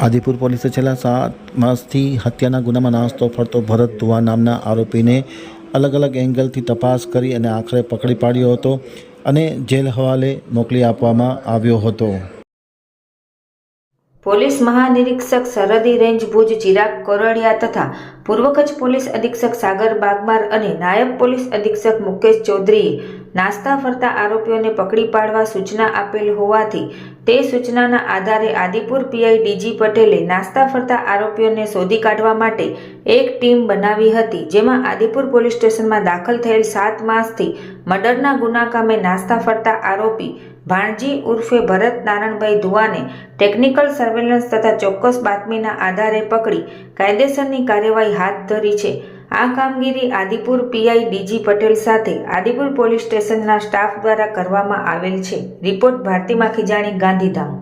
આદિપુર પોલીસે છેલ્લા સાત માસથી હત્યાના ગુનામાં નાસ્તો ફરતો ભરત ધુવા નામના આરોપીને અલગ અલગ એંગલથી તપાસ કરી અને આખરે પકડી પાડ્યો હતો અને જેલ હવાલે મોકલી આપવામાં આવ્યો હતો. પોલીસ મહાનિરીક્ષક સરહદી રેન્જ ભુજ ચિરાગ કોરડિયા તથા પૂર્વ કચ્છ પોલીસ અધિક્ષક સાગર બાગમાર અને નાયબ પોલીસ અધિક્ષક મુકેશ ચૌધરીએ નાસ્તા ફરતા આરોપીઓને પકડી પાડવા સૂચના આપેલ હોવાથી તે સૂચનાના આધારે આદિપુર પીઆઈ ડીજી પટેલે નાસ્તા ફરતા આરોપીઓને શોધી કાઢવા માટે એક ટીમ બનાવી હતી, જેમાં આદિપુર પોલીસ સ્ટેશનમાં દાખલ થયેલ સાત માસથી મર્ડરના ગુના કામે નાસ્તા ફરતા આરોપી ભાણજી ઉર્ફે ભરત નારાયણભાઈ ધુવાને ટેકનિકલ સર્વેલન્સ તથા ચોક્કસ બાતમીના આધારે પકડી કાયદેસરની કાર્યવાહી હાથ ધરી છે. આ કામગીરી આદિપુર પીઆઈ ડીજી પટેલ સાથે આદિપુર પોલીસ સ્ટેશનના સ્ટાફ દ્વારા કરવામાં આવેલ છે. રિપોર્ટ ભારતી માખીજાણી ગાંધીધામ.